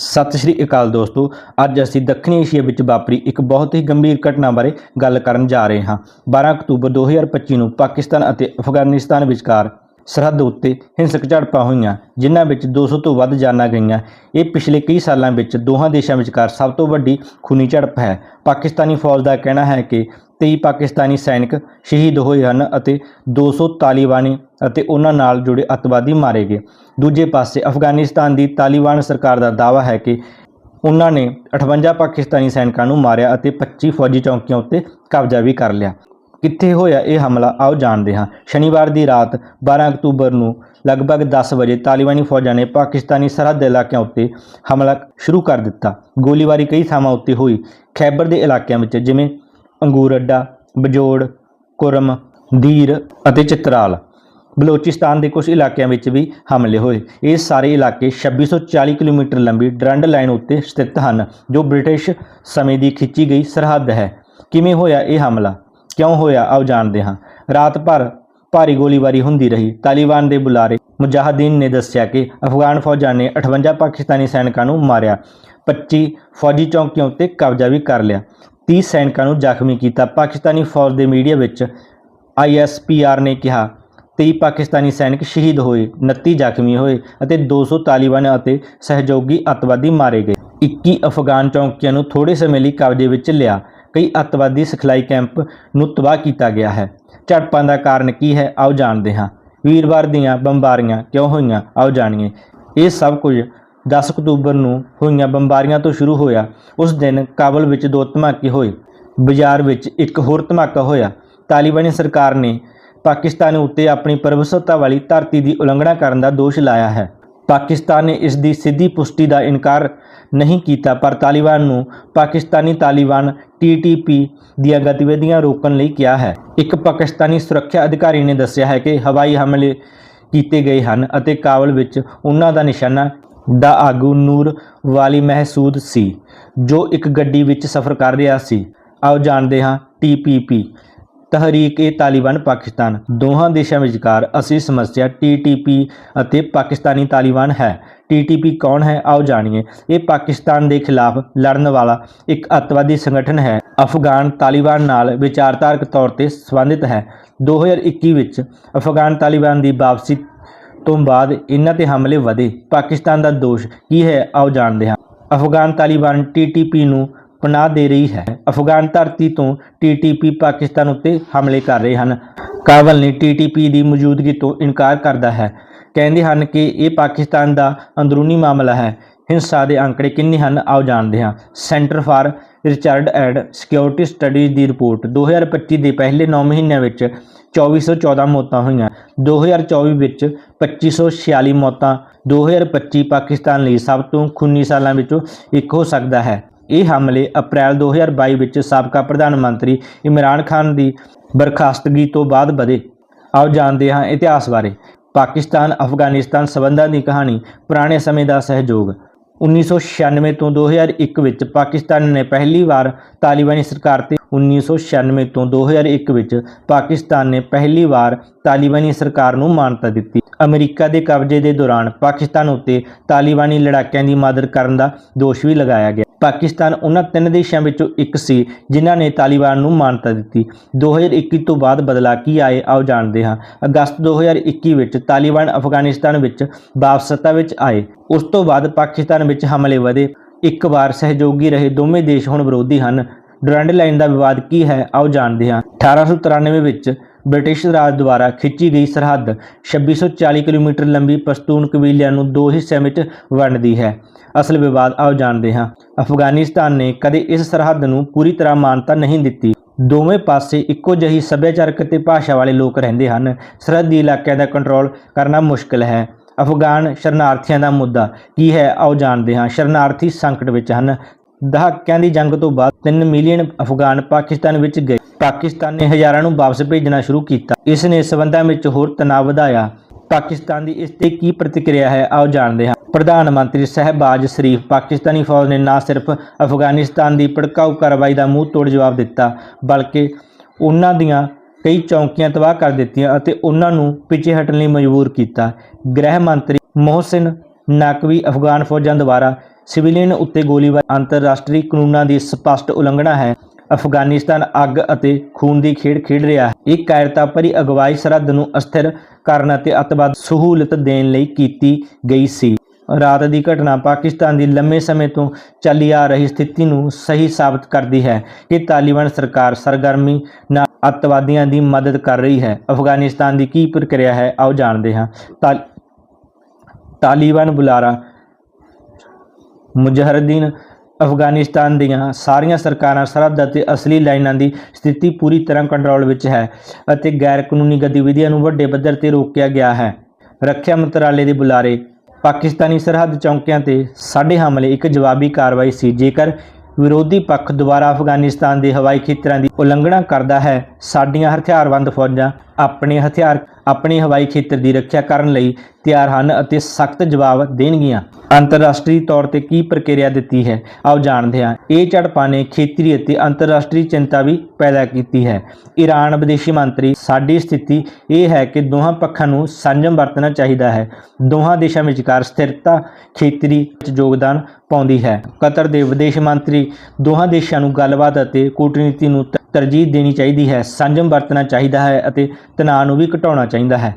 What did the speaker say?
ਸਤਿ ਸ਼੍ਰੀ ਅਕਾਲ ਦੋਸਤੋ, ਅੱਜ ਅਸੀਂ ਦੱਖਣੀ ਏਸ਼ੀਆ ਵਿੱਚ ਵਾਪਰੀ ਇੱਕ ਬਹੁਤ ਹੀ ਗੰਭੀਰ ਘਟਨਾ ਬਾਰੇ ਗੱਲ ਕਰਨ ਜਾ ਰਹੇ ਹਾਂ। 12 ਅਕਤੂਬਰ 2025 ਨੂੰ ਪਾਕਿਸਤਾਨ ਅਤੇ ਅਫਗਾਨਿਸਤਾਨ ਵਿਚਕਾਰ ਸਰਹੱਦ ਉੱਤੇ ਹਿੰਸਕ ਝੜਪਾਂ ਹੋਈਆਂ, ਜਿਨ੍ਹਾਂ ਵਿੱਚ 200 ਤੋਂ ਵੱਧ ਜਾਨਾਂ ਗਈਆਂ। ਇਹ ਪਿਛਲੇ ਕਈ ਸਾਲਾਂ ਵਿੱਚ ਦੋਹਾਂ ਦੇਸ਼ਾਂ ਵਿਚਕਾਰ ਸਭ ਤੋਂ ਵੱਡੀ ਖੂਨੀ ਝੜਪ ਹੈ। ਪਾਕਿਸਤਾਨੀ ਫੌਜ ਦਾ ਕਹਿਣਾ ਹੈ ਕਿ 23 ਪਾਕਿਸਤਾਨੀ ਸੈਨਿਕ ਸ਼ਹੀਦ ਹੋਏ ਹਨ ਅਤੇ 200 ਤਾਲਿਬਾਨੀ ਅਤੇ ਉਹਨਾਂ ਨਾਲ ਜੁੜੇ ਅੱਤਵਾਦੀ ਮਾਰੇ ਗਏ। ਦੂਜੇ ਪਾਸੇ ਅਫਗਾਨਿਸਤਾਨ ਦੀ ਤਾਲਿਬਾਨ ਸਰਕਾਰ ਦਾ ਦਾਅਵਾ ਹੈ ਕਿ ਉਹਨਾਂ ਨੇ 58 ਪਾਕਿਸਤਾਨੀ ਸੈਨਿਕਾਂ ਨੂੰ ਮਾਰਿਆ ਅਤੇ 25 ਫੌਜੀ ਚੌਕੀਆਂ ਉੱਤੇ ਕਬਜ਼ਾ ਵੀ ਕਰ ਲਿਆ। ਕਿੱਥੇ ਹੋਇਆ ਇਹ ਹਮਲਾ? ਆਓ ਜਾਣਦੇ ਹਾਂ। ਸ਼ਨੀਵਾਰ ਦੀ ਰਾਤ 12 ਅਕਤੂਬਰ ਨੂੰ ਲਗਭਗ 10 ਵਜੇ ਤਾਲਿਬਾਨੀ ਫੌਜਾਂ ਨੇ ਪਾਕਿਸਤਾਨੀ ਸਰਹੱਦ ਇਲਾਕਿਆਂ ਉੱਤੇ ਹਮਲਾ ਸ਼ੁਰੂ ਕਰ ਦਿੱਤਾ। ਗੋਲੀਬਾਰੀ ਕਈ ਥਾਵਾਂ ਉੱਤੇ ਹੋਈ। ਖੈਬਰ ਦੇ ਇਲਾਕਿਆਂ ਵਿੱਚ ਜਿਵੇਂ ਅੰਗੂਰ ਅੱਡਾ, ਬਜੋੜ, ਕੁਰਮ ਦੀਰ ਅਤੇ ਚਿਤਰਾਲ। ਬਲੋਚਿਸਤਾਨ ਦੇ ਕੁਝ ਇਲਾਕਿਆਂ ਵਿੱਚ ਵੀ ਹਮਲੇ ਹੋਏ। ਇਹ ਸਾਰੇ ਇਲਾਕੇ 2640 ਕਿਲੋਮੀਟਰ ਲੰਬੀ ਡਰੰਡ ਲਾਈਨ ਉੱਤੇ ਸਥਿਤ ਹਨ, ਜੋ ਬ੍ਰਿਟਿਸ਼ ਸਮੇਂ ਦੀ ਖਿੱਚੀ ਗਈ ਸਰਹੱਦ ਹੈ। ਕਿਵੇਂ ਹੋਇਆ ਇਹ ਹਮਲਾ? ਕਿਉਂ ਹੋਇਆ? ਆਓ ਜਾਣਦੇ ਹਾਂ। ਰਾਤ ਭਰ ਭਾਰੀ ਗੋਲੀਬਾਰੀ ਹੁੰਦੀ ਰਹੀ। ਤਾਲਿਬਾਨ ਦੇ ਬੁਲਾਰੇ ਮੁਜ਼ਾਹਦੀਨ ਨੇ ਦੱਸਿਆ ਕਿ ਅਫਗਾਨ ਫੌਜਾਂ ਨੇ 58 ਪਾਕਿਸਤਾਨੀ ਸੈਨਿਕਾਂ ਨੂੰ ਮਾਰਿਆ। 25 ਫੌਜੀ ਚੌਕੀਆਂ ਉੱਤੇ ਕਬਜ਼ਾ ਵੀ ਕਰ ਲਿਆ। 30 ਸੈਨਿਕਾਂ ਨੂੰ ਜ਼ਖਮੀ ਕੀਤਾ। ਪਾਕਿਸਤਾਨੀ ਫੌਜ ਦੇ ਮੀਡੀਆ ਵਿੱਚ ਆਈਐਸਪੀਆਰ ਨੇ ਕਿਹਾ 23 ਪਾਕਿਸਤਾਨੀ ਸੈਨਿਕ ਸ਼ਹੀਦ ਹੋਏ 29 ਜ਼ਖਮੀ ਹੋਏ ਅਤੇ 200 ਤਾਲਿਬਾਨ ਅਤੇ ਸਹਿਯੋਗੀ ਅੱਤਵਾਦੀ ਮਾਰੇ ਗਏ। 21 ਅਫਗਾਨ ਚੌਕੀਆਂ ਨੂੰ ਥੋੜੇ ਸਮੇਂ ਲਈ ਕਬਜ਼ੇ ਵਿੱਚ ਲਿਆ। ਕਈ ਅੱਤਵਾਦੀ ਸਿਖਲਾਈ ਕੈਂਪ ਨੂੰ ਤਬਾਹ ਕੀਤਾ ਗਿਆ ਹੈ। ਝੜਪਾਂ ਦਾ ਕਾਰਨ ਕੀ ਹੈ? ਆਓ ਜਾਣਦੇ ਹਾਂ। ਵੀਰਵਾਰ ਦੀਆਂ ਬੰਬਾਰੀਆਂ ਕਿਉਂ ਹੋਈਆਂ? ਆਓ ਜਾਣੀਏ। ਇਹ ਸਭ ਕੁਝ 10 ਅਕਤੂਬਰ ਨੂੰ ਹੋਈਆਂ ਬੰਬਾਰੀਆਂ ਤੋਂ ਸ਼ੁਰੂ ਹੋਇਆ। ਉਸ ਦਿਨ ਕਾਬਲ ਵਿੱਚ ਦੋ ਧਮਾਕੇ ਹੋਏ। ਬਾਜ਼ਾਰ ਵਿੱਚ ਇੱਕ ਹੋਰ ਧਮਾਕਾ ਹੋਇਆ। ਤਾਲਿਬਾਨੀ ਸਰਕਾਰ ਨੇ ਪਾਕਿਸਤਾਨ ਉੱਤੇ ਆਪਣੀ ਪ੍ਰਭੂਸੱਤਾ ਵਾਲੀ ਧਰਤੀ ਦੀ ਉਲੰਘਣਾ ਕਰਨ ਦਾ ਦੋਸ਼ ਲਾਇਆ ਹੈ। ਪਾਕਿਸਤਾਨ ਨੇ ਇਸ ਦੀ ਸਿੱਧੀ ਪੁਸ਼ਟੀ ਦਾ ਇਨਕਾਰ ਨਹੀਂ ਕੀਤਾ, ਪਰ ਤਾਲਿਬਾਨ ਨੂੰ ਪਾਕਿਸਤਾਨੀ ਤਾਲਿਬਾਨ ਟੀਟੀਪੀ ਦੀਆਂ ਗਤੀਵਿਧੀਆਂ ਰੋਕਣ ਲਈ ਕਿਹਾ ਹੈ। ਇੱਕ ਪਾਕਿਸਤਾਨੀ ਸੁਰੱਖਿਆ ਅਧਿਕਾਰੀ ਨੇ ਦੱਸਿਆ ਹੈ ਕਿ ਹਵਾਈ ਹਮਲੇ ਕੀਤੇ ਗਏ ਹਨ ਅਤੇ ਕਾਬਲ ਵਿੱਚ ਉਹਨਾਂ ਦਾ ਨਿਸ਼ਾਨਾ ਦਾ ਆਗੂ ਨੂਰ ਵਾਲੀ ਮਹਿਸੂਦ ਸੀ, ਜੋ ਇੱਕ ਗੱਡੀ ਵਿੱਚ ਸਫ਼ਰ ਕਰ ਰਿਹਾ ਸੀ। ਆਓ ਜਾਣਦੇ ਹਾਂ ਟੀਪੀਪੀ ਤਹਰੀਕ ਏ ਤਾਲਿਬਾਨ ਪਾਕਿਸਤਾਨ, ਦੋਹਾਂ ਦੇਸ਼ਾਂ ਵਿਚਕਾਰ ਅਸਲੀ ਸਮੱਸਿਆ ਟੀਟੀਪੀ ਅਤੇ ਪਾਕਿਸਤਾਨੀ ਤਾਲਿਬਾਨ ਹੈ। ਟੀਟੀਪੀ ਕੌਣ ਹੈ? ਆਓ ਜਾਣੀਏ। ਇਹ ਪਾਕਿਸਤਾਨ ਦੇ ਖਿਲਾਫ ਲੜਨ ਵਾਲਾ ਇੱਕ ਅੱਤਵਾਦੀ ਸੰਗਠਨ ਹੈ। ਅਫਗਾਨ ਤਾਲਿਬਾਨ ਨਾਲ ਵਿਚਾਰਧਾਰਕ ਤੌਰ ਤੇ ਸੰਬੰਧਿਤ ਹੈ। 2021 ਵਿੱਚ ਅਫਗਾਨ ਤਾਲਿਬਾਨ ਦੀ ਵਾਪਸੀ ਤੋਂ ਬਾਅਦ ਇਹਨਾਂ ਤੇ ਹਮਲੇ ਵਧੇ। ਪਾਕਿਸਤਾਨ ਦਾ ਦੋਸ਼ ਕੀ ਹੈ? ਆਓ ਜਾਣਦੇ ਹਾਂ। ਅਫਗਾਨ ਤਾਲਿਬਾਨ ਟੀਟੀਪੀ ਨੂੰ ਪਨਾਹ ਦੇ ਰਹੀ ਹੈ। ਅਫਗਾਨ ਧਰਤੀ ਤੋਂ ਟੀਟੀਪੀ ਪਾਕਿਸਤਾਨ ਉੱਤੇ ਹਮਲੇ ਕਰ ਰਹੇ ਹਨ। ਕਾਬਲ ਨੇ ਟੀਟੀਪੀ ਦੀ ਮੌਜੂਦਗੀ ਤੋਂ ਇਨਕਾਰ ਕਰਦਾ ਹੈ। ਕਹਿੰਦੇ ਹਨ ਕਿ ਇਹ ਪਾਕਿਸਤਾਨ ਦਾ ਅੰਦਰੂਨੀ ਮਾਮਲਾ ਹੈ। ਹਿੰਸਾ ਦੇ ਅੰਕੜੇ ਕਿੰਨੇ ਹਨ, ਆਓ ਜਾਣਦੇ ਹਾਂ। Centre for research and security studies the report. 2025 ਦੇ ਪਹਿਲੇ 9 ਮਹੀਨਿਆਂ ਵਿੱਚ 2414 ਮੌਤਾਂ ਹੋਈਆਂ। 2024 ਵਿੱਚ 2546 ਮੌਤਾਂ। 2025 ਪਾਕਿਸਤਾਨ ਲਈ ਸਭ ਤੋਂ ਖੂਨੀ ਸਾਲਾਂ ਵਿੱਚੋਂ ਇੱਕ ਹੋ ਸਕਦਾ ਹੈ। ਇਹ ਹਮਲੇ ਅਪ੍ਰੈਲ 2022 ਵਿੱਚ ਸਾਬਕਾ ਪ੍ਰਧਾਨ ਮੰਤਰੀ ਇਮਰਾਨ ਖਾਨ ਦੀ ਬਰਖਾਸਤਗੀ ਤੋਂ ਬਾਅਦ ਵਧੇ। ਆਓ ਜਾਣਦੇ ਹਾਂ ਇਤਿਹਾਸ ਬਾਰੇ। ਪਾਕਿਸਤਾਨ, ਅਫਗਾਨਿਸਤਾਨ ਸਬੰਧਾਂ ਦੀ ਕਹਾਣੀ, ਪੁਰਾਣੇ ਸਮੇਂ ਦਾ ਸਹਿਯੋਗ। 1996 ਤੋਂ 2001 ਵਿੱਚ ਪਾਕਿਸਤਾਨ ਨੇ ਪਹਿਲੀ ਵਾਰ ਤਾਲਿਬਾਨੀ ਸਰਕਾਰ ਤੇ 1996 ਤੋਂ 2001 ਵਿੱਚ ਪਾਕਿਸਤਾਨ ਨੇ ਪਹਿਲੀ ਵਾਰ ਤਾਲਿਬਾਨੀ ਸਰਕਾਰ ਨੂੰ ਮਾਨਤਾ ਦਿੱਤੀ। ਅਮਰੀਕਾ ਦੇ ਕਬਜ਼ੇ ਦੇ ਦੌਰਾਨ ਪਾਕਿਸਤਾਨ ਉੱਤੇ ਤਾਲਿਬਾਨੀ ਲੜਾਕਿਆਂ ਦੀ ਮਦਦ ਕਰਨ ਦਾ ਦੋਸ਼ ਵੀ ਲਗਾਇਆ ਗਿਆ। ਪਾਕਿਸਤਾਨ ਉਹਨਾਂ ਤਿੰਨ ਦੇਸ਼ਾਂ ਵਿੱਚੋਂ ਇੱਕ ਸੀ, ਜਿਨ੍ਹਾਂ ਨੇ ਤਾਲਿਬਾਨ ਨੂੰ ਮਾਨਤਾ ਦਿੱਤੀ। 2021 ਤੋਂ ਬਾਅਦ ਬਦਲਾ ਕੀ ਆਏ, ਆਓ ਜਾਣਦੇ ਹਾਂ। ਅਗਸਤ 2021 ਵਿੱਚ ਤਾਲਿਬਾਨ ਅਫਗਾਨਿਸਤਾਨ ਵਿੱਚ ਵਾਪਸ ਸੱਤਾ ਵਿੱਚ ਆਏ। ਉਸ ਤੋਂ ਬਾਅਦ ਪਾਕਿਸਤਾਨ ਵਿੱਚ ਹਮਲੇ ਵਧੇ। ਇੱਕ ਵਾਰ ਸਹਿਯੋਗੀ ਰਹੇ ਦੋਵੇਂ ਦੇਸ਼ ਹੁਣ ਵਿਰੋਧੀ ਹਨ। ਡਰੰਡ ਲਾਈਨ ਦਾ ਵਿਵਾਦ ਕੀ ਹੈ, ਆਓ ਜਾਣਦੇ ਹਾਂ। 1893 ਵਿੱਚ ਬ੍ਰਿਟਿਸ਼ ਰਾਜ ਦੁਆਰਾ ਖਿੱਚੀ ਗਈ ਸਰਹੱਦ 2640 ਕਿਲੋਮੀਟਰ ਲੰਬੀ ਪਸ਼ਤੂਨ ਕਬੀਲਿਆਂ ਨੂੰ ਦੋ ਹਿੱਸਿਆਂ ਵਿੱਚ ਵੰਡਦੀ ਹੈ। ਅਸਲ ਵਿਵਾਦ ਆਓ ਜਾਣਦੇ ਹਾਂ। ਅਫਗਾਨਿਸਤਾਨ ਨੇ ਕਦੇ ਇਸ ਸਰਹੱਦ ਨੂੰ ਪੂਰੀ ਤਰ੍ਹਾਂ ਮਾਨਤਾ ਨਹੀਂ ਦਿੱਤੀ। ਦੋਵੇਂ ਪਾਸੇ ਇੱਕੋ ਜਿਹੀ ਸੱਭਿਆਚਾਰਕ ਅਤੇ ਭਾਸ਼ਾ ਵਾਲੇ ਲੋਕ ਰਹਿੰਦੇ ਹਨ। ਸਰਹੱਦੀ ਇਲਾਕਿਆਂ ਦਾ ਕੰਟਰੋਲ ਕਰਨਾ ਮੁਸ਼ਕਲ ਹੈ। ਅਫਗਾਨ ਸ਼ਰਨਾਰਥੀਆਂ ਦਾ ਮੁੱਦਾ ਕੀ ਹੈ ਆਓ ਜਾਣਦੇ ਹਾਂ। ਸ਼ਰਨਾਰਥੀ ਸੰਕਟ ਵਿੱਚ ਹਨ। ਦਹਾਕਿਆਂ ਦੀ ਜੰਗ ਤੋਂ ਬਾਅਦ 3 ਮਿਲੀਅਨ ਅਫਗਾਨ ਪਾਕਿਸਤਾਨ ਵਿੱਚ ਗਏ। ਪਾਕਿਸਤਾਨ ਨੇ ਹਜ਼ਾਰਾਂ ਨੂੰ ਵਾਪਸ ਭੇਜਣਾ ਸ਼ੁਰੂ ਕੀਤਾ। ਇਸ ਨੇ ਸਬੰਧਾਂ ਵਿੱਚ ਹੋਰ ਤਣਾਅ ਵਧਾਇਆ। ਪਾਕਿਸਤਾਨ ਦੀ ਇਸ ਤੇ ਕੀ ਪ੍ਰਤੀਕਿਰਿਆ ਹੈ, ਆਓ ਜਾਣਦੇ ਹਾਂ। ਪ੍ਰਧਾਨ ਮੰਤਰੀ ਸਹਿਬਾਜ਼ ਸ਼ਰੀਫ ਪਾਕਿਸਤਾਨੀ ਫੌਜ ਨੇ ਨਾ ਸਿਰਫ ਅਫਗਾਨਿਸਤਾਨ ਦੀ ਭੜਕਾਊ ਕਾਰਵਾਈ ਦਾ ਮੂੰਹ ਤੋੜ ਜਵਾਬ ਦਿੱਤਾ, ਬਲਕਿ ਉਹਨਾਂ ਦੀਆਂ ਕਈ ਚੌਂਕੀਆਂ ਤਬਾਹ ਕਰ ਦਿੱਤੀਆਂ ਅਤੇ ਉਹਨਾਂ ਨੂੰ ਪਿੱਛੇ ਹਟਣ ਲਈ ਮਜਬੂਰ ਕੀਤਾ। ਗ੍ਰਹਿ ਮੰਤਰੀ ਮੋਹਸਿਨ ਨਕਵੀ ਅਫਗਾਨ ਫੌਜਾਂ ਦੁਆਰਾ ਸਿਵਲੀਅਨ ਉੱਤੇ ਗੋਲੀਬਾਰੀ ਅੰਤਰਰਾਸ਼ਟਰੀ ਕਾਨੂੰਨਾਂ ਦੀ ਸਪਸ਼ਟ ਉਲੰਘਣਾ ਹੈ। ਅਫਗਾਨਿਸਤਾਨ ਅੱਗ ਅਤੇ ਖੂਨ ਦੀ ਖੇਡ ਖੇਡ ਰਿਹਾ ਹੈ। ਇਹ ਕਾਇਰਤਾ ਭਰੀ ਅਗਵਾਈ ਸਰਹੱਦ ਨੂੰ ਅਸਥਿਰ ਕਰਨ ਅਤੇ ਅੱਤਵਾਦ ਸਹੂਲਤ ਦੇਣ ਲਈ ਕੀਤੀ ਗਈ ਸੀ। ਰਾਤ ਦੀ ਘਟਨਾ ਪਾਕਿਸਤਾਨ ਦੀ ਲੰਮੇ ਸਮੇਂ ਤੋਂ ਚੱਲੀ ਆ ਰਹੀ ਸਥਿਤੀ ਨੂੰ ਸਹੀ ਸਾਬਤ ਕਰਦੀ ਹੈ ਕਿ ਤਾਲਿਬਾਨ ਸਰਕਾਰ ਸਰਗਰਮੀ ਨਾਲ ਅੱਤਵਾਦੀਆਂ ਦੀ ਮਦਦ ਕਰ ਰਹੀ ਹੈ। ਅਫਗਾਨਿਸਤਾਨ ਦੀ ਕੀ ਪ੍ਰਕਿਰਿਆ ਹੈ, ਆਓ ਜਾਣਦੇ ਹਾਂ। ਤਾ- ਤਾਲਿਬਾਨ ਬੁਲਾਰਾ ਮੁਜahideen ਅਫਗਾਨਿਸਤਾਨ ਦੀਆਂ ਸਾਰੀਆਂ ਸਰਕਾਰਾਂ ਸਰਹੱਦ ਅਤੇ ਅਸਲੀ ਲਾਈਨਾਂ ਦੀ ਸਥਿਤੀ ਪੂਰੀ ਤਰ੍ਹਾਂ ਕੰਟਰੋਲ ਵਿੱਚ ਹੈ ਅਤੇ ਗੈਰ ਕਾਨੂੰਨੀ ਗਤੀਵਿਧੀਆਂ ਨੂੰ ਵੱਡੇ ਪੱਧਰ ਤੇ ਰੋਕਿਆ ਗਿਆ ਹੈ। ਰੱਖਿਆ ਮੰਤਰਾਲੇ ਦੇ ਬੁਲਾਰੇ, ਪਾਕਿਸਤਾਨੀ ਸਰਹੱਦ ਚੌਂਕਿਆਂ ਤੇ ਸਾਡੇ ਹਮਲੇ ਇੱਕ ਜਵਾਬੀ ਕਾਰਵਾਈ ਸੀ। ਜੇਕਰ ਵਿਰੋਧੀ ਪੱਖ ਦੁਬਾਰਾ ਅਫਗਾਨਿਸਤਾਨ ਦੇ ਹਵਾਈ ਖੇਤਰਾਂ ਦੀ ਉਲੰਘਣਾ ਕਰਦਾ ਹੈ, ਸਾਡੀਆਂ ਹਥਿਆਰਬੰਦ ਫੌਜਾਂ ਆਪਣੇ ਹਥਿਆਰ, ਆਪਣੇ ਹਵਾਈ ਖੇਤਰ ਦੀ ਰੱਖਿਆ ਕਰਨ ਲਈ ਤਿਆਰ ਹਨ ਅਤੇ ਸਖਤ ਜਵਾਬ ਦੇਣਗੀਆਂ। ਅੰਤਰਰਾਸ਼ਟਰੀ ਤੌਰ ਤੇ ਕੀ ਪ੍ਰਕਿਰਿਆ ਦਿੱਤੀ ਹੈ? ਆਓ ਜਾਣਦੇ ਹਾਂ। ਇਹ ਝੜਪਾਂ ਨੇ ਖੇਤਰੀ ਅਤੇ ਅੰਤਰਰਾਸ਼ਟਰੀ ਚਿੰਤਾ ਵੀ ਪੈਦਾ ਕੀਤੀ ਹੈ। ਈਰਾਨ ਵਿਦੇਸ਼ੀ ਮੰਤਰੀ, ਸਾਡੀ ਸਥਿਤੀ ਇਹ ਹੈ ਕਿ ਦੋਹਾਂ ਪੱਖਾਂ ਨੂੰ ਸੰਜਮ ਵਰਤਣਾ ਚਾਹੀਦਾ ਹੈ। ਦੋਹਾਂ ਦੇਸ਼ਾਂ ਵਿਚਕਾਰ ਸਥਿਰਤਾ ਖੇਤਰੀ ਵਿੱਚ ਯੋਗਦਾਨ ਪਾਉਂਦੀ ਹੈ। ਕਤਰ ਦੇ ਵਿਦੇਸ਼ ਮੰਤਰੀ, ਦੋਹਾਂ ਦੇਸ਼ਾਂ ਨੂੰ ਗੱਲਬਾਤ ਅਤੇ ਕੂਟਨੀਤੀ ਨੂੰ ਤਰਜੀਹ ਦੇਣੀ ਚਾਹੀਦੀ ਹੈ। ਸੰਜਮ ਵਰਤਣਾ ਚਾਹੀਦਾ ਹੈ ਅਤੇ ਤਣਾਅ ਨੂੰ ਵੀ ਘਟਾਉਣਾ ਚਾਹੀਦਾ ਹੈ।